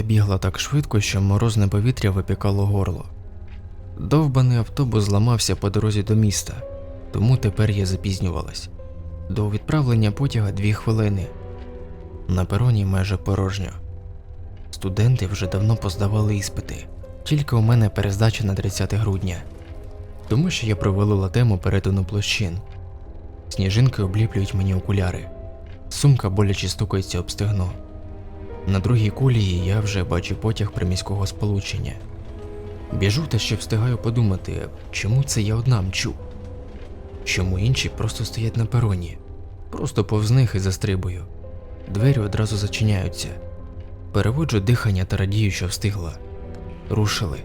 Я бігла так швидко, що морозне повітря випікало горло. Довбаний автобус зламався по дорозі до міста, тому тепер я запізнювалась. До відправлення потяга дві хвилини. На пероні майже порожньо. Студенти вже давно поздавали іспити, тільки у мене перездача на 30 грудня, тому що я провалила тему перетину площин. Сніжинки обліплюють мені окуляри, сумка боляче стукається об стегно. На другій кулії я вже бачу потяг приміського сполучення. Біжу та ще встигаю подумати, чому це я одна мчу? Чому інші просто стоять на пероні? Просто повз них і застрибую. Двері одразу зачиняються. Переводжу дихання та радію, що встигла. Рушили.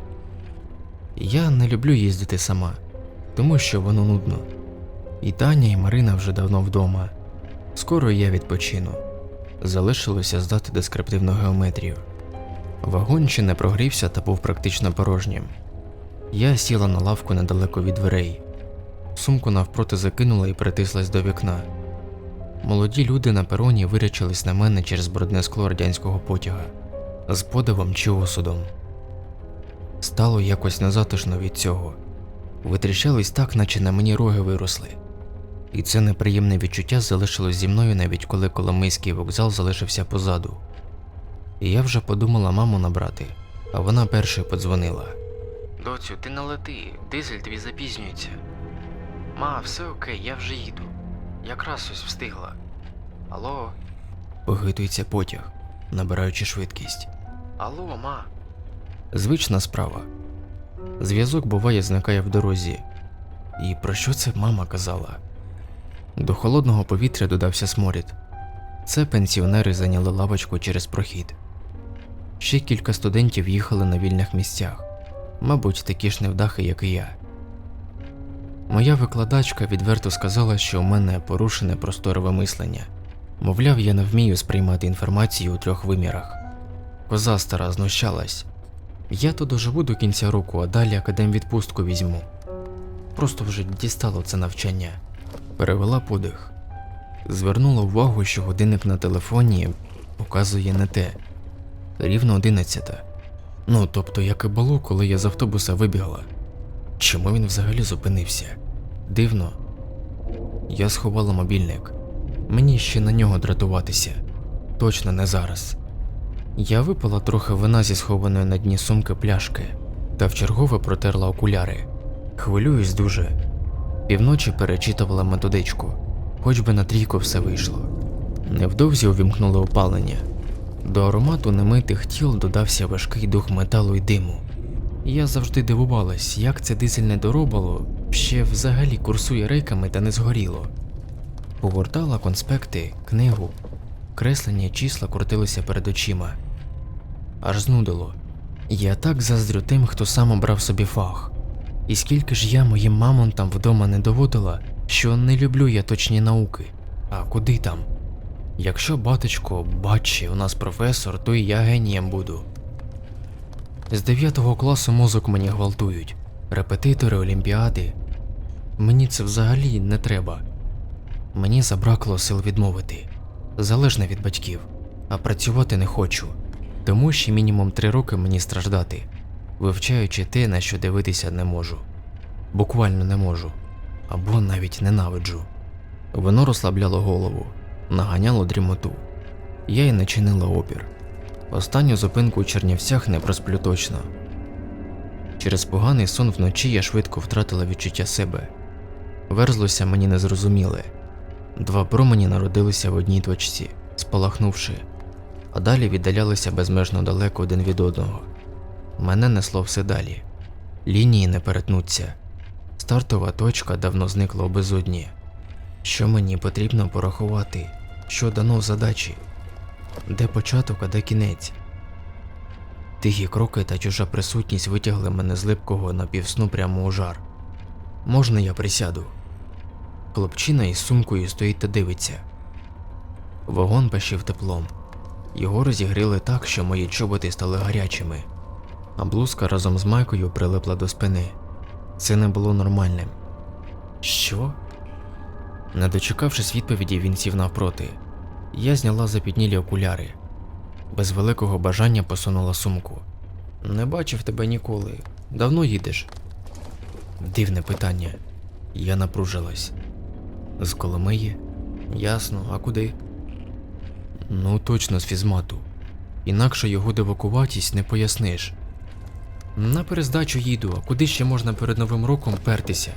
Я не люблю їздити сама, тому що воно нудно. І Таня, і Марина вже давно вдома. Скоро я відпочину. Залишилося здати дескриптивну геометрію. Вагон ще не прогрівся та був практично порожнім. Я сіла на лавку недалеко від дверей. Сумку навпроти закинула і притислась до вікна. Молоді люди на пероні вирячились на мене через брудне скло радянського потяга з подивом чи осудом. Стало якось незатишно від цього. Витріщались так, наче на мені роги виросли. І це неприємне відчуття залишилось зі мною навіть коли Коломийський вокзал залишився позаду. І я вже подумала маму набрати, а вона першою подзвонила. Доцю, ти налети, дизель твій запізнюється. Ма, все окей, я вже їду. Якраз ось встигла. Алло. Похитується потяг, набираючи швидкість. Алло, ма. Звична справа. Зв'язок буває зникає в дорозі. І про що це мама казала? До холодного повітря додався сморід. Це пенсіонери зайняли лавочку через прохід. Ще кілька студентів їхали на вільних місцях, мабуть, такі ж невдахи, як і я. Моя викладачка відверто сказала, що у мене порушене просторове мислення. Мовляв, я не вмію сприймати інформацію у трьох вимірах. Коза стара знущалась. Я то доживу до кінця року, а далі академвідпустку візьму. Просто вже дістало це навчання. Перевела подих. Звернула увагу, що годинник на телефоні показує не те. Рівно одинадцята. Ну, тобто, як і було, коли я з автобуса вибігла. Чому він взагалі зупинився? Дивно. Я сховала мобільник. Мені ще на нього дратуватися. Точно не зараз. Я випила трохи вина зі схованої на дні сумки пляшки та вчергове протерла окуляри. Хвилююсь дуже. Півночі перечитувала методичку, хоч би на трійку все вийшло. Невдовзі увімкнули опалення. До аромату немитих тіл додався важкий дух металу й диму. Я завжди дивувалась, як це дизельне доробало ще взагалі курсує рейками та не згоріло. Погортала конспекти, книгу, креслення числа крутилися перед очима. Аж знудило. Я так заздрю тим, хто сам обрав собі фах. І скільки ж я моїм мамонтам вдома не доводила, що не люблю я точні науки. А куди там? Якщо батечко, бачи, у нас професор, то і я генієм буду. З 9 класу мозок мені гвалтують, репетитори, олімпіади. Мені це взагалі не треба. Мені забракло сил відмовити, залежно від батьків, а працювати не хочу, тому ще мінімум три роки мені страждати, вивчаючи те, на що дивитися не можу. Буквально не можу, або навіть ненавиджу. Воно розслабляло голову, наганяло дрімоту. Я й не чинила опір. Останню зупинку у Чернівцях не просплю точно. Через поганий сон вночі я швидко втратила відчуття себе. Верзлося мені незрозуміле. Два промені народилися в одній точці, спалахнувши, а далі віддалялися безмежно далеко один від одного. Мене несло все далі. Лінії не перетнуться. Стартова точка давно зникла у безодні. Що мені потрібно порахувати, що дано в задачі, де початок, а де кінець. Тихі кроки та чужа присутність витягли мене з липкого напівсну прямо у жар. Можна я присяду? Хлопчина із сумкою стоїть та дивиться. Вагон пащив теплом. Його розігріли так, що мої чоботи стали гарячими, а блузка разом з майкою прилипла до спини. Це не було нормальним. Що? Не дочекавшись відповіді, він сів навпроти. Я зняла запітнілі окуляри. Без великого бажання посунула сумку. Не бачив тебе ніколи. Давно їдеш? Дивне питання. Я напружилась. З Коломиї? Ясно, а куди? Ну, точно з фізмату. Інакше його дивакуватість не поясниш. На перездачу їду, а куди ще можна перед Новим роком пертися?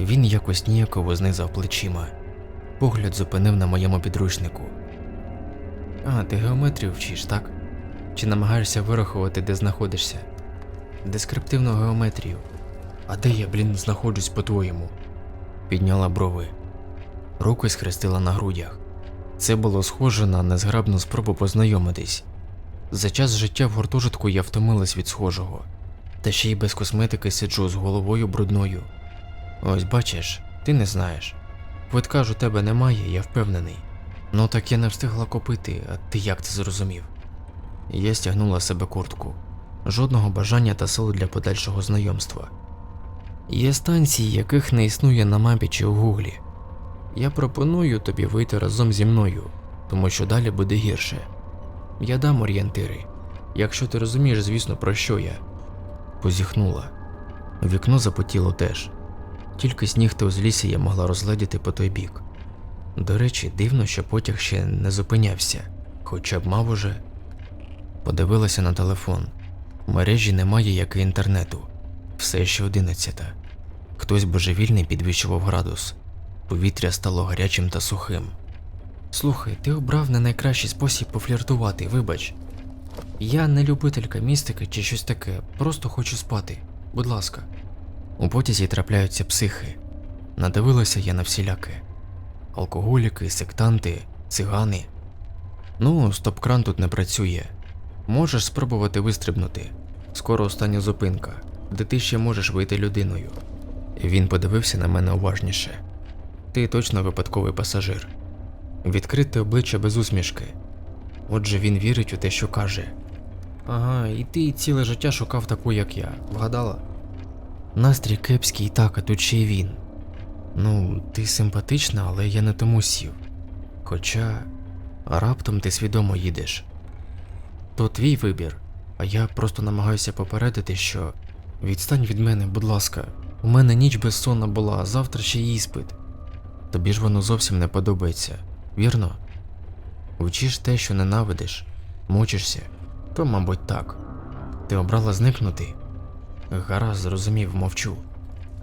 Він якось ніяково знизав плечима. Погляд зупинив на моєму підручнику. А, ти геометрію вчиш, так? Чи намагаєшся вирахувати, де знаходишся? Дескриптивну геометрію. А де я, блін, знаходжусь по-твоєму? Підняла брови. Руки схрестила на грудях. Це було схоже на незграбну спробу познайомитись. За час життя в гуртожитку я втомилась від схожого, та ще й без косметики сиджу з головою брудною. Ось бачиш, ти не знаєш. Квитка ж у тебе немає, я впевнений. Ну так я не встигла купити, а ти як це зрозумів? Я стягнула себе куртку. Жодного бажання та сил для подальшого знайомства. Є станції, яких не існує на мапі чи у гуглі. Я пропоную тобі вийти разом зі мною, тому що далі буде гірше. Я дам орієнтири, якщо ти розумієш, звісно, про що я. Позіхнула. Вікно запотіло теж. Тільки сніг та узлісся я могла розгледіти по той бік. До речі, дивно, що потяг ще не зупинявся, хоча б мав уже. Подивилася на телефон. В мережі немає як і інтернету. Все ще одинадцята. Хтось божевільний підвищував градус. Повітря стало гарячим та сухим. Слухай, ти обрав не найкращий спосіб пофліртувати, вибач. Я не любителька містики чи щось таке, просто хочу спати. Будь ласка. У потязі трапляються психи. Надивилася я на всіляке. Алкоголіки, сектанти, цигани. Ну, стоп-кран тут не працює. Можеш спробувати вистрибнути. Скоро остання зупинка, де ти ще можеш вийти людиною. Він подивився на мене уважніше. Ти точно випадковий пасажир. Відкрите обличчя без усмішки. Отже, він вірить у те, що каже. Ага, і ти ціле життя шукав таку, як я. Вгадала? Настрій кепський і так, а тут ще й він. Ну, ти симпатична, але я не тому сів. Хоча раптом ти свідомо їдеш. То твій вибір, а я просто намагаюся попередити, що відстань від мене, будь ласка, у мене ніч безсонна була, а завтра ще й іспит. Тобі ж воно зовсім не подобається, вірно? Вчиш те, що ненавидиш, мучишся, то, мабуть, так. Ти обрала зникнути? Гаразд, зрозумів, мовчу.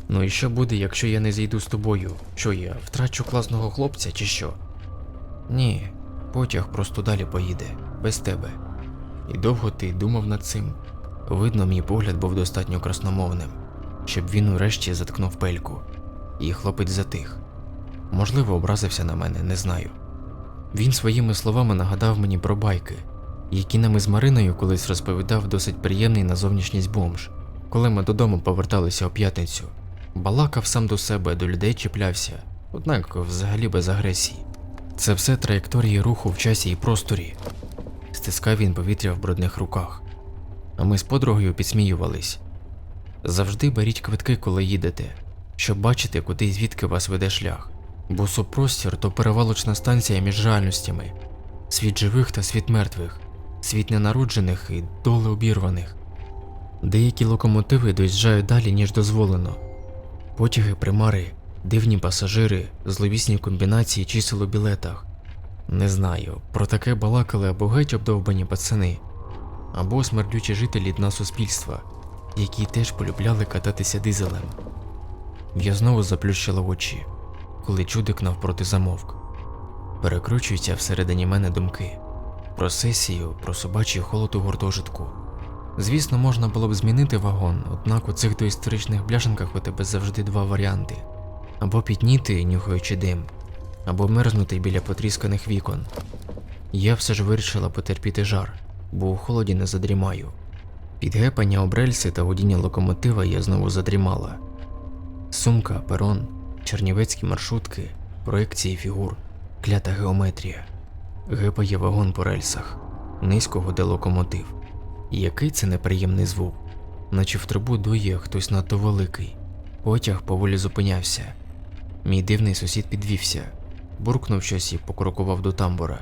Ну і що буде, якщо я не зійду з тобою? Що я втрачу класного хлопця чи що? Ні, потяг просто далі поїде, без тебе. І довго ти думав над цим. Видно, мій погляд був достатньо красномовним, щоб він урешті заткнув пельку, і хлопець затих. Можливо, образився на мене, не знаю. Він своїми словами нагадав мені про байки, які нам із Мариною колись розповідав досить приємний на зовнішність бомж, коли ми додому поверталися о п'ятницю. Балакав сам до себе, до людей чіплявся, однак взагалі без агресії. Це все траєкторії руху в часі і просторі. Стискав він повітря в брудних руках. А ми з подругою підсміювались. Завжди беріть квитки, коли їдете, щоб бачити, куди і звідки вас веде шлях. Бо супростір то перевалочна станція між реальностями, світ живих та світ мертвих, світ ненароджених і доли обірваних. Деякі локомотиви доїжджають далі, ніж дозволено. Потяги, примари, дивні пасажири, зловісні комбінації чисел у білетах. Не знаю, про таке балакали або геть обдовбані пацани, або смердючі жителі дна суспільства, які теж полюбляли кататися дизелем. Я знову заплющила очі, коли чудик навпроти замовк. Перекручуються всередині мене думки про сесію, про собачий холод у гуртожитку. Звісно, можна було б змінити вагон, однак у цих доісторичних бляшанках у тебе завжди два варіанти: або підніти, нюхаючи дим, або мерзнути біля потрісканих вікон. Я все ж вирішила потерпіти жар, бо у холоді не задрімаю. Під гепання об рельси та гудіння локомотива я знову задрімала. Сумка, перон, чернівецькі маршрутки, проекції фігур, клята геометрія. Гепає вагон по рельсах, низько гуде локомотив. Який це неприємний звук, наче в трубу дує хтось надто великий. Потяг поволі зупинявся. Мій дивний сусід підвівся, буркнув щось і покрокував до тамбура.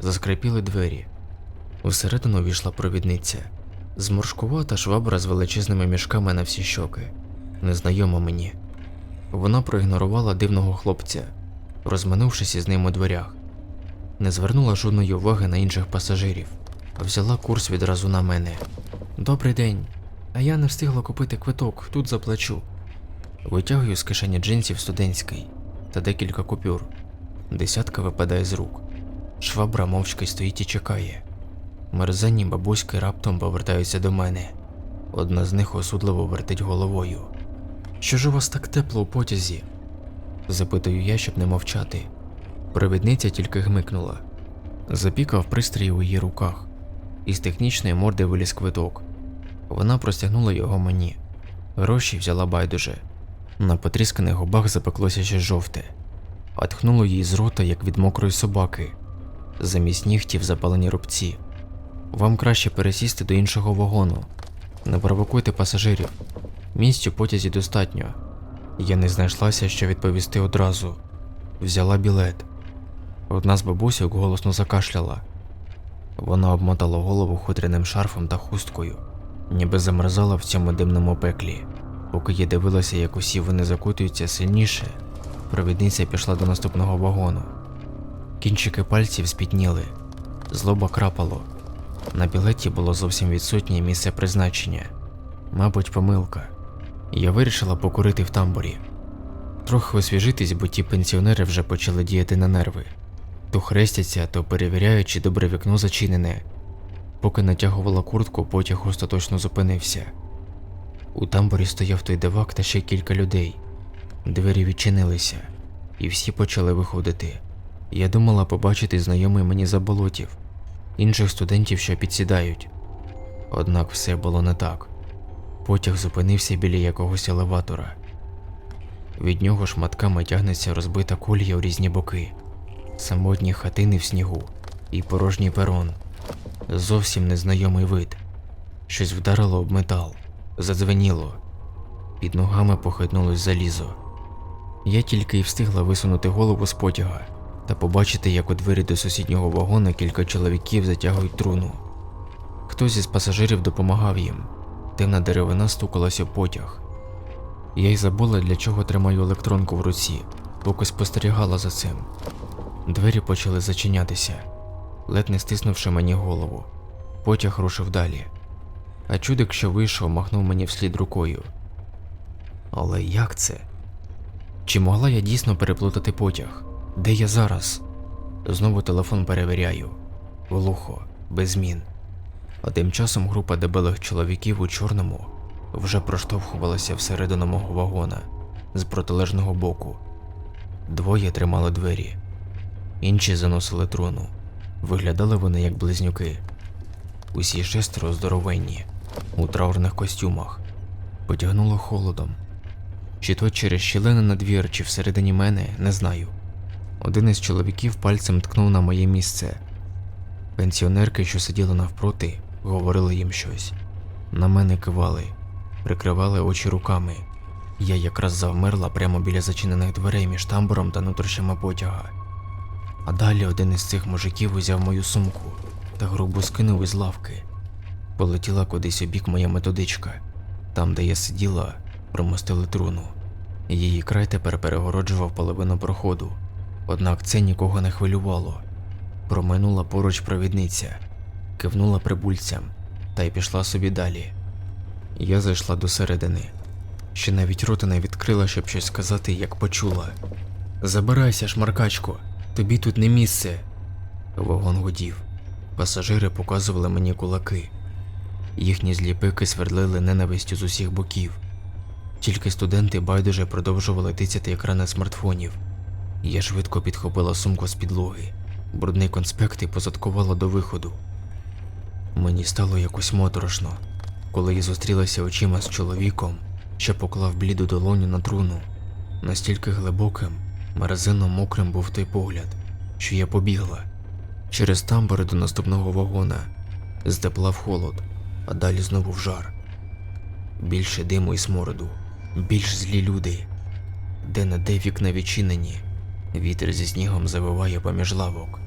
заскрипіли двері. Всередину війшла провідниця. Зморшкувата швабра з величезними мішками на всі щоки. Незнайома мені. Вона проігнорувала дивного хлопця, розминувшись із ним у дверях. Не звернула жодної уваги на інших пасажирів, а взяла курс відразу на мене. Добрий день. А я не встигла купити квиток, тут заплачу. Витягую з кишені джинсів студентський та декілька купюр. Десятка випадає з рук. Швабра мовчки стоїть і чекає. Мерзенні бабуськи раптом повертаються до мене. Одна з них осудливо вертить головою. Що ж у вас так тепло у потязі? запитую я, щоб не мовчати. Провідниця тільки гмикнула. Запікав пристрій у її руках. Із технічної морди виліз квиток. Вона простягнула його мені. Гроші взяла байдуже. На потрісканих губах запеклося ще жовте, а тхнуло їй з рота, як від мокрої собаки. Замість нігтів запалені рубці. Вам краще пересісти до іншого вагону. Не провокуйте пасажирів. Місць у потязі достатньо. Я не знайшлася, що відповісти одразу. Взяла білет. Одна з бабусьок голосно закашляла. Вона обмотала голову хутряним шарфом та хусткою, ніби замерзала в цьому димному пеклі. Поки я дивилася, як усі вони закутуються сильніше, провідниця пішла до наступного вагону. Кінчики пальців спітніли, злоба крапало. На білеті було зовсім відсутнє місце призначення. Мабуть, помилка. Я вирішила покурити в тамбурі. Трохи освіжитись, бо ті пенсіонери вже почали діяти на нерви. То хрестяться, то перевіряють, чи добре вікно зачинене. Поки натягувала куртку, потяг остаточно зупинився. У тамбурі стояв той дивак та ще кілька людей. Двері відчинилися, і всі почали виходити. Я думала побачити знайомий мені заболотів, інших студентів, що підсідають. Однак все було не так. Потяг зупинився біля якогось елеватора. Від нього шматками тягнеться розбита колія у різні боки, самотні хатини в снігу і порожній перон. Зовсім незнайомий вид. Щось вдарило об метал, задзвеніло. Під ногами похитнулось залізо. Я тільки й встигла висунути голову з потяга та побачити, як у двері до сусіднього вагона кілька чоловіків затягують труну. Хтось із пасажирів допомагав їм. Темна деревина стукалася в потяг. Я й забула, для чого тримаю електронку в руці, поки спостерігала за цим. Двері почали зачинятися, ледь не стиснувши мені голову. Потяг рушив далі. А чудик, що вийшов, махнув мені вслід рукою. Але як це? Чи могла я дійсно переплутати потяг? Де я зараз? Знову телефон перевіряю. Глухо, без змін. А тим часом група дебелих чоловіків у чорному вже проштовхувалася всередину мого вагона з протилежного боку. Двоє тримали двері, інші заносили труну. Виглядали вони як близнюки. Усі шестеро здоровенні, у траурних костюмах. Потягнуло холодом. Чи то через щілини на двір, чи всередині мене, не знаю. Один із чоловіків пальцем ткнув на моє місце. Пенсіонерки, що сиділи навпроти, говорили їм щось. На мене кивали, прикривали очі руками. Я якраз завмерла прямо біля зачинених дверей між тамбуром та нутрощами потяга. А далі один із цих мужиків узяв мою сумку та грубо скинув із лавки. Полетіла кудись у бік моя методичка. Там, де я сиділа, промостили труну. Її край тепер перегороджував половину проходу. Однак це нікого не хвилювало. Проминула поруч провідниця, кивнула прибульцям та й пішла собі далі. Я зайшла до середини. Ще навіть рота не відкрила, щоб щось сказати, як почула. Забирайся, шмаркачко, тобі тут не місце. Вагон гудів. Пасажири показували мені кулаки. Їхні злі пики свердлили ненавистю з усіх боків. Тільки студенти байдуже продовжували тицяти екрани смартфонів. Я швидко підхопила сумку з підлоги, брудний конспект і позадкувала до виходу. Мені стало якось моторошно, коли я зустрілася очима з чоловіком, що поклав бліду долоню на труну. Настільки глибоким, мерзенно мокрим був той погляд, що я побігла через тамбури до наступного вагона, з тепла в холод, а далі знову в жар. Більше диму і смороду, більш злі люди, де на де вікна відчинені, вітер зі снігом завиває поміж лавок.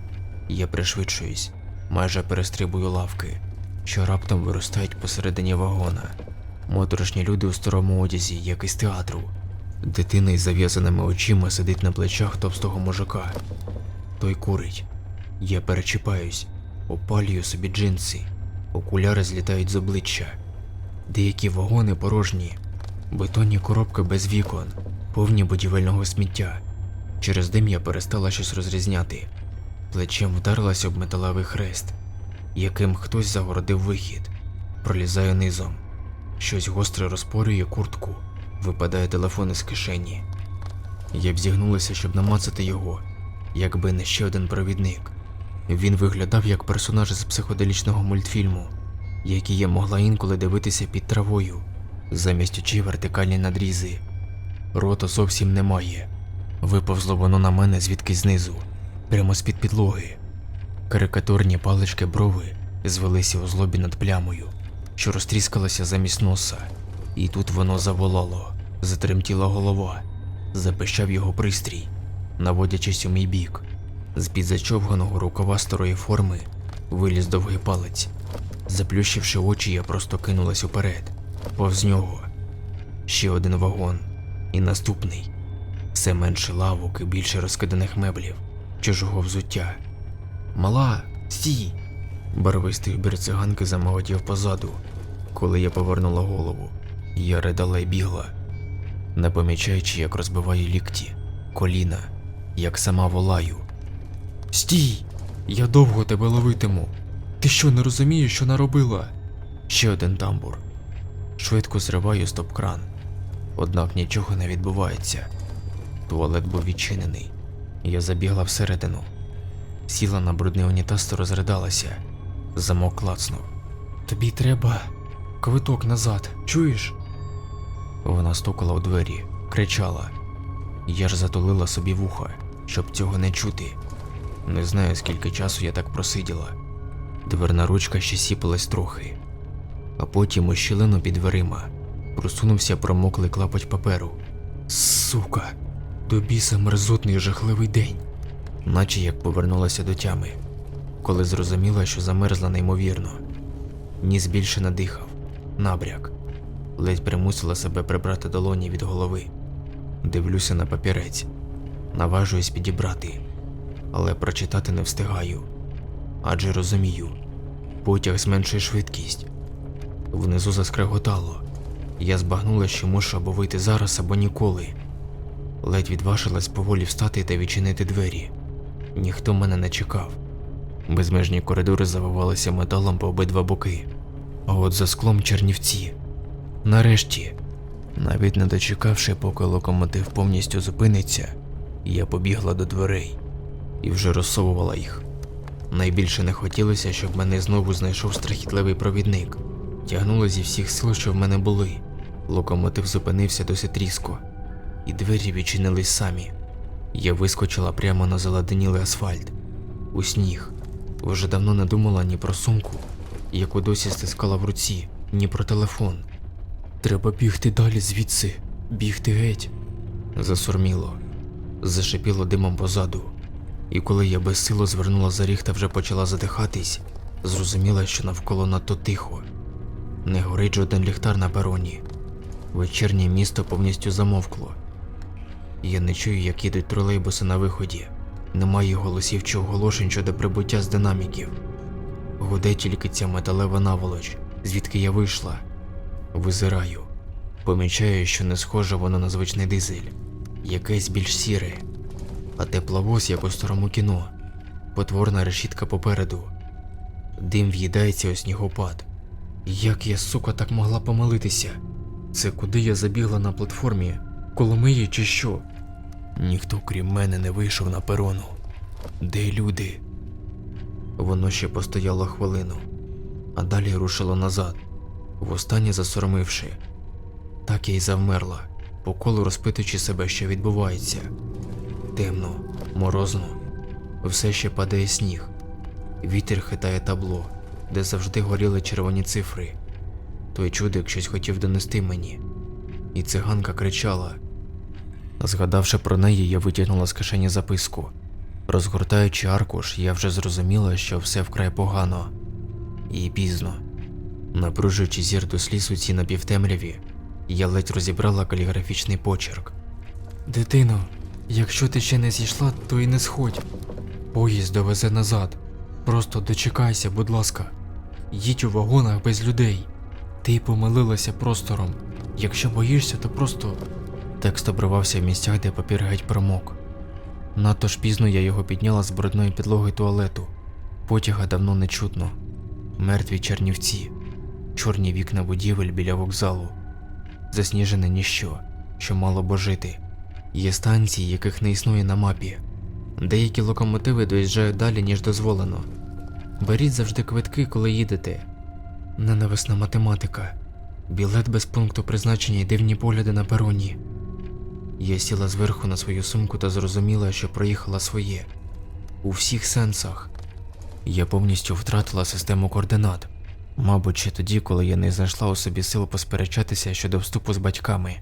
Я пришвидшуюсь, майже перестрибую лавки, що раптом виростають посередині вагона. Моторошні люди у старому одязі, як із театру. Дитина із зав'язаними очима сидить на плечах товстого мужика. Той курить. Я перечіпаюсь, опалюю собі джинси, окуляри злітають з обличчя. Деякі вагони порожні, бетонні коробки без вікон, повні будівельного сміття. Через дим я перестала щось розрізняти. Плечем вдарилась об металевий хрест, яким хтось загородив вихід. Пролізаю низом. Щось гостре розпорює куртку, випадає телефон із кишені. Я б зігнулася, щоб намацати його, якби не ще один провідник. Він виглядав як персонаж з психоделічного мультфільму, який я могла інколи дивитися під травою, замість очей вертикальні надрізи. Рота зовсім немає. Виповзло воно на мене звідки знизу, прямо з-під підлоги. Карикатурні палички брови звелися у злобі над плямою, що розтріскалася замість носа, і тут воно заволало, затремтіла голова, запищав його пристрій, наводячись у мій бік. З-під зачовганого рукава старої форми виліз довгий палець. Заплющивши очі, я просто кинулась уперед, повз нього. Ще один вагон, і наступний. Все менше лавок і більше розкиданих меблів, чужого взуття. Мала, стій! Барвистий убір циганки замолотів позаду. Коли я повернула голову, я ридала й бігла, не помічаючи, як розбиваю лікті, коліна, як сама волаю. Стій! Я довго тебе ловитиму. Ти що не розумієш, що наробила? Ще один тамбур. Швидко зриваю стоп-кран. Однак нічого не відбувається. Туалет був відчинений. Я забігла всередину. Сіла на брудний унітаз та розридалася. Замок клацнув. Тобі треба квиток назад, чуєш? Вона стукала у двері, кричала. Я ж затулила собі вуха, щоб цього не чути. Не знаю, скільки часу я так просиділа. Дверна ручка ще сіпалась трохи, а потім у щілину під дверима просунувся промоклий клапоть паперу. Сука, до біса мерзотний жахливий день, наче як повернулася до тями, коли зрозуміла, що замерзла неймовірно. Ніс більше надихав, набряк, ледь примусила себе прибрати долоні від голови. Дивлюся на папірець, наважуюсь підібрати, але прочитати не встигаю. Адже розумію, потяг зменшує швидкість. Внизу заскреготало. Я збагнула, що мушу або вийти зараз, або ніколи. Ледь відважилась поволі встати та відчинити двері. Ніхто мене не чекав. Безмежні коридори завивалися металом по обидва боки, а от за склом чернівці. Нарешті, навіть не дочекавши, поки локомотив повністю зупиниться, я побігла до дверей і вже розсовувала їх. Найбільше не хотілося, щоб мене знову знайшов страхітливий провідник. Тягнуло зі всіх сил, що в мене були. Локомотив зупинився досить різко, і двері відчинились самі. Я вискочила прямо на заладенілий асфальт, у сніг. Вже давно не думала ні про сумку, яку досі стискала в руці, ні про телефон. Треба бігти далі звідси, бігти геть. Засурміло, зашипіло димом позаду. І коли я безсило звернула за ріг та вже почала задихатись, зрозуміла, що навколо надто тихо. Не горить жоден ліхтар на пероні. Вечірнє місто повністю замовкло. Я не чую, як їдуть тролейбуси на виході. Немає голосів чи оголошень щодо прибуття з динаміків. Гуде тільки ця металева наволоч, звідки я вийшла. Визираю. Помічаю, що не схоже воно на звичний дизель, якесь більш сіре, а тепловоз, як у старому кіно, потворна решітка попереду. Дим в'їдається у снігопад. Як я, сука, так могла помилитися? Це куди я забігла на платформі? Коломиї чи що? Ніхто крім мене не вийшов на перону. Де люди? Воно ще постояло хвилину, а далі рушило назад, востаннє засоромивши. Так я й завмерла, по колу розпитуючи себе, що відбувається. Темно, морозно, все ще падає сніг. Вітер хитає табло, де завжди горіли червоні цифри. Той чудик щось хотів донести мені, і циганка кричала. Згадавши про неї, я витягнула з кишені записку. Розгортаючи аркуш, я вже зрозуміла, що все вкрай погано і пізно. Напружуючи зір до сліз у цій напівтемряві, я ледь розібрала каліграфічний почерк. Дитино, якщо ти ще не зійшла, то і не сходь. Поїзд довезе назад. Просто дочекайся, будь ласка. Їдь у вагонах без людей. Ти помилилася простором. Якщо боїшся, то просто. Текст обривався в місцях, де папір геть промок. Надто ж пізно я його підняла з брудної підлоги туалету. Потяга давно не чутно. Мертві чернівці, чорні вікна будівель біля вокзалу, засніжене ніщо, що мало б жити. Є станції, яких не існує на мапі. Деякі локомотиви доїжджають далі, ніж дозволено. Беріть завжди квитки, коли їдете. Ненависна математика, білет без пункту призначення і дивні погляди на пероні. Я сіла зверху на свою сумку та зрозуміла, що проїхала своє. У всіх сенсах. Я повністю втратила систему координат. Мабуть, ще тоді, коли я не знайшла у собі сил посперечатися щодо вступу з батьками.